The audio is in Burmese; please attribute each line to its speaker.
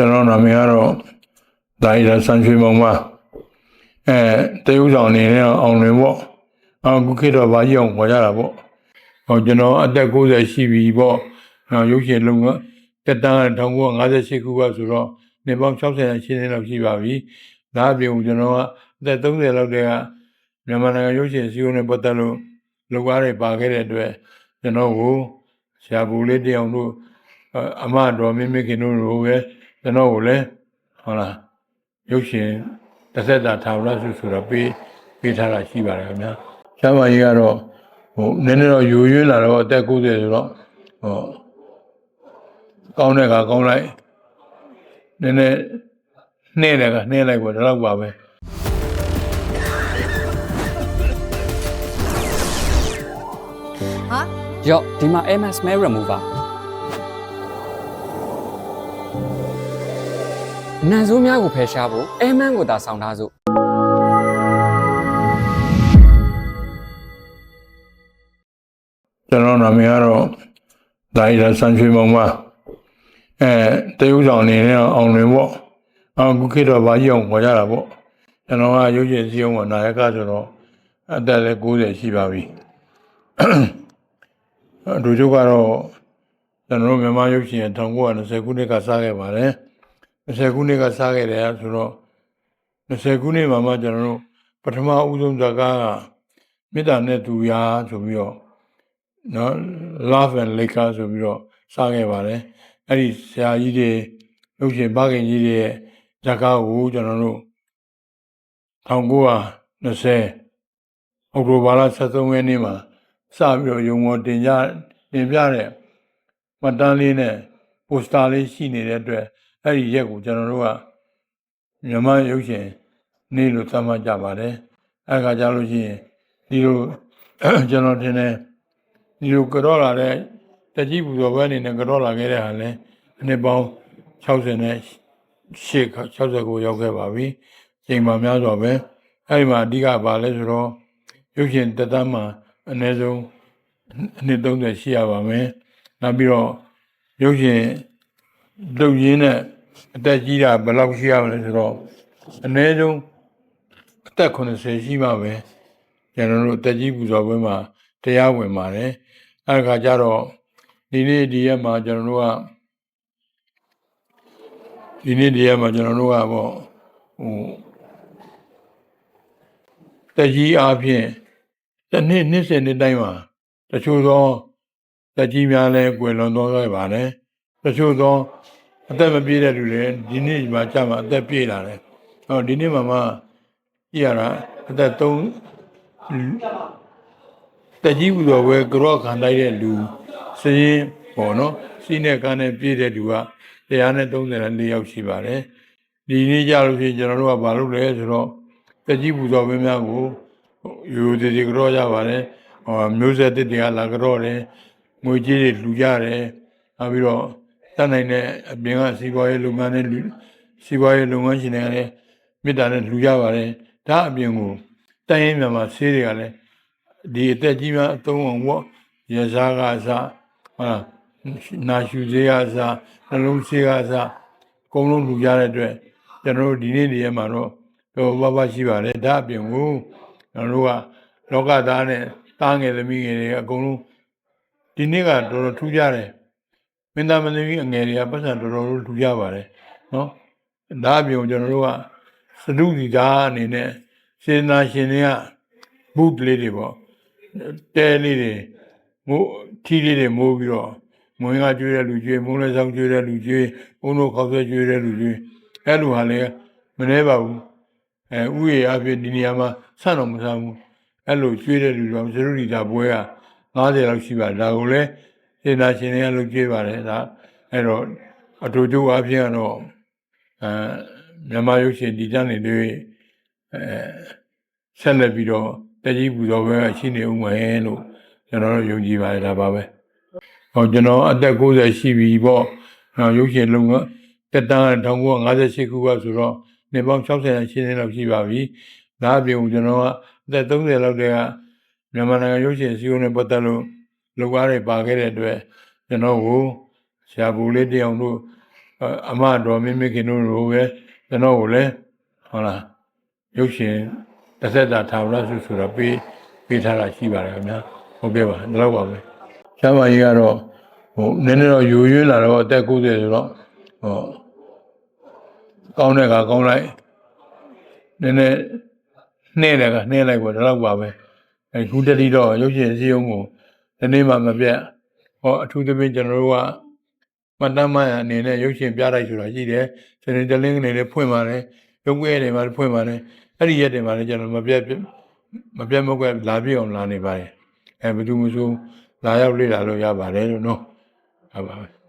Speaker 1: ကျွန်တော်နာမည်ကတော့ဒါရီလာဆန်ချွေမောင်ပါအဲတရုတ်ဆောင်အနေနဲ့အောင်လွင်ပေါ့အခုခေတ်တော့ဘာကြီးအောင်ခေါ်ကြတာပေါ့ဟောကျွန်တော်အသက်60ရှိပြီပေါ့နောက်ရုပ်ရှင်လုံးကတက်တန်း1958ခုကဆိုတော့နေပေါင်း60ရှင်းနေလောက်ရှိပါပြီဒါအပြင်ကျွန်တော်ကအသက်30လောက်တည်းကမြန်မာနိုင်ငံရုပ်ရှင်စီးရုံးနဲ့ပတ်သက်လို့လုပ်ကားတွေပါခဲ့တဲ့အတွက်ကျွန်တော်ကိုဆရာဘူးလေးတယောက်တို့အမတော်မင်းမခင်တို့လိုပဲ ကျွန်တော်ကိုလည်းဟုတ်လားရုပ်ရှင်တစ်သက်တာထာဝရစုဆိုတော့ပေးပေးထားတာရှိပါတယ်ခင်ဗျာဆရာမကြီးကတော့ဟိုနည်းနည်းတော့ယူရင်းလာတော့အသက်90ဆိုတော့ဟောကောင်းတဲ့ကကောင်းလိုက်နည်းနည်းနှဲ့တယ်ကနှဲ့လိုက်ပေါ့ဒါတော့ပါပဲ
Speaker 2: ဟာ
Speaker 3: ရော့ဒီမှာ MS Mail Remover နန်ဆိုးများကိုဖယ်ရှားဖို့ Airman ကိုသာဆောင်းထားစို့
Speaker 1: ကျွန်တော်နာမည်ကတော့ဒါရီလာဆန်ချွေမောင်ပါအဲတရုတ်ဆောင်အနေနဲ့အောင်လွင်ပေါ့အခုခေတ်တော့ဘာကြီးအောင်ခေါ်ကြတာပေါ့ကျွန်တော်ကရုပ်ရှင်စီးအောင်ကနာယကဆိုတော့အသက်လည်း90ရှိပါပြီအတူတူကတော့ကျွန်တော်တို့မြန်မာရုပ်ရှင်1920ခုနှစ်ကစခဲ့ပါတယ် 20ခုနှစ်ကစခဲ့တယ်ဆိုတော့20ခုနှစ်မှာမှကျွန်တော်တို့ပထမဦးဆုံးဇာတ်ကားကမေတ္တာနဲ့သူရာဆိုပြီးတော့နော် love and laker ဆိုပြီးတော့စခဲ့ပါတယ်အဲ့ဒီဆရာကြီးတွေရုပ်ရှင်ဘခင်ကြီးတွေရဲ့ဇာတ်ကားကိုကျွန်တော်တို့1920အောက်တိုဘာလ23ရက်နေ့မှာစပြီးတော့ရုံမော်တင်ကြတင်ပြတဲ့မှတ်တမ်းလေးနဲ့ပိုစတာလေးရှိနေတဲ့အတွက် အဲ့ဒီရက်ကိုကျွန်တော်တို့ကမြန်မာရုပ်ရှင်နေ့လို့သတ်မှတ်ကြပါတယ်အဲ့ခါကြလို့ရှိရင်ဒီလိုကျွန်တော်တင်တယ်ဒီလိုကြောလာတဲ့တကြီးပူဇော်ပွဲအနေနဲ့ကြောလာခဲ့တဲ့ဟာလဲအနှစ်ပေါင်း60နဲ့ရှေ့69ရောက်ခဲ့ပါပြီ။ချိန်မှများစွာပဲအဲဒီမှာအဓိကပါလဲဆိုတော့ရုပ်ရှင်တက်တမ်းမှာအနည်းဆုံးအနှစ်30ရှိရပါမယ်။နောက်ပြီးတော့ရုပ်ရှင် လုတ်ရင်းနဲ့အသက်ကြီးတာဘယ်လောက်ရှိရမလဲဆိုတော့အနည်းဆုံးအသက်80ရှိမှပဲကျွန်တော်တို့အသက်ကြီးပူဇော်ပွဲမှာတရားဝင်ပါတယ်။အဲဒါခါကျတော့ဒီနေ့ဒီရက်မှာကျွန်တော်တို့ကဒီနေ့ဒီရက်မှာကျွန်တော်တို့ကပေါ့ဟိုတက်ကြီးအားဖြင့်တစ်နှစ်နှစ်စဉ်နှစ်တိုင်းမှာတချို့သောတက်ကြီးများလဲကွယ်လွန်သွားခဲ့ပါတယ်။ တချို့သောအသက်မပြည့်တဲ့လူတွေဒီနေ့မှာကြာမှာအသက်ပြည့်လာတယ်။ဟောဒီနေ့မှာမှကြည့်ရတာအသက်3တက်ကြီးဘူးတော်ဝဲကြော့ခံလိုက်တဲ့လူစရင်ပေါ့နော်စီးနဲ့ကန်းနဲ့ပြည့်တဲ့လူက134ယောက်ရှိပါတယ်ဒီနေ့ကြလို့ရှိရင်ကျွန်တော်တို့ကဘာလုပ်လဲဆိုတော့တက်ကြီးဘူးတော်ဝဲများကိုယူတည်တည်ကြော့ကြပါတယ်ဟောမျိုးဆက်တစ်တွေကလာကြော့တယ်ငွေကြေးတွေလူကြတယ်နောက်ပြီးတော့ တတ်နိုင်တဲ့အပြင်ကစီးပွားရေးလုပ်ငန်းတွေလူစီးပွားရေးလုပ်ငန်းရှင်တွေကလည်းမေတ္တာနဲ့လူကြပါတယ်ဒါအပြင်ကိုတိုင်းရင်းမြန်မာဆေးတွေကလည်းဒီအသက်ကြီးများအသုံးအောင်ပေါ့ရစားကအစဟာနာရှူသေးကအစနှလုံးဆေးကအစအကုန်လုံးလူကြတဲ့အတွက်ကျွန်တော်တို့ဒီနေ့နေရာမှာတော့တော့ဘာဘာရှိပါတယ်ဒါအပြင်ကိုကျွန်တော်တို့ကလောကသားနဲ့တားငယ်သမီးငယ်တွေအကုန်လုံးဒီနေ့ကတော်တော်ထူးကြတယ် မင်းသားမသမီးအငယ်တွေကပတ်စံတော်တော်လူကြပါတယ်နော်ဒါအပြင်ကျွန်တော်တို့ကစတုဒီသားအနေနဲ့စေနာရှင်တွေကဘုဒ္ဓလေးတွေပေါ့တဲလေးတွေမိုးထီးလေးတွေမိုးပြီးတော့မွေးကကျွေးတဲ့လူကျွေးမုန်းလည်းဆောင်ကျွေးတဲ့လူကျွေးဘုံတို့ခောက်ဆွဲကျွေးတဲ့လူကျွေးအဲ့လိုဟာလည်းမနှဲပါဘူးအဲဥယေအဖြစ်ဒီနေရာမှာဆန့်တော်မဆန်းဘူးအဲ့လိုကျွေးတဲ့လူတော့သရုပ်ရိတာပွဲက90လောက်ရှိပါတယ်ဒါကိုလည်း စေနာရှင်တွေကလုပ်ကျွေးပါတယ်ဒါအဲ့တော့အတူတူအဖြစ်ကတော့အဲမြန်မာရုပ်ရှင်ဒီတန်းနေတွေအဲဆက်လက်ပြီးတော့တကြီးပူဇော်ပွဲကရှိနေဦးမယ်လို့ကျွန်တော်တို့ယုံကြည်ပါတယ်ဒါပါပဲ။ဟောကျွန်တော်အသက်60ရှိပြီပေါ့။ဟောရုပ်ရှင်လုံးကတက်တန်း1958ခုကဆိုတော့နေပေါင်း60ရှင်းနေလောက်ရှိပါပြီ။ဒါအပြင်ကျွန်တော်ကအသက်30လောက်တည်းကမြန်မာနိုင်ငံရုပ်ရှင်စီးရုံးနဲ့ပတ်သက်လို့ လုပ်ကားတွေပါခဲ့တဲ့အတွက်ကျွန်တော်ကိုဆရာဘူးလေးတယောက်တို့အအမတော်မင်းမခင်တို့လိုပဲကျွန်တော်ကိုလည်းဟုတ်လားရုပ်ရှင်တစ်သက်တာထာဝရဆုဆိုတော့ပေးပေးထားတာရှိပါတယ်ခင်ဗျာဟုတ်ကဲ့ပါဒီလောက်ပါပဲဆရာမကြီးကတော့ဟိုနည်းနည်းတော့ယူရင်းလာတော့အသက်90ဆိုတော့ဟောကောင်းတဲ့ကကောင်းလိုက်နည်းနည်းနှဲ့တယ်ကနှဲ့လိုက်ပေါ့ဒီလောက်ပါပဲအဲခုတတိတော့ရုပ်ရှင်စည်းရုံးကို ဒီနေ့မှမပြတ်ဟောအထူးသဖြင့်ကျွန်တော်တို့ကမတမ်းမရအနေနဲ့ရုပ်ရှင်ပြလိုက်ဆိုတာရှိတယ်စနေတလင်းကနေလည်းဖွင့်ပါတယ်ရုပ်ကွဲတွေမှာလည်းဖွင့်ပါတယ်အဲ့ဒီရက်တွေမှာလည်းကျွန်တော်မပြတ်မပြတ်မကွက်လာပြည့်အောင်လာနေပါတယ်အဲဘယ်သူမှမဆိုလာရောက်လေ့လာလို့ရပါတယ်လို့နော်ဟုတ်ပါပဲ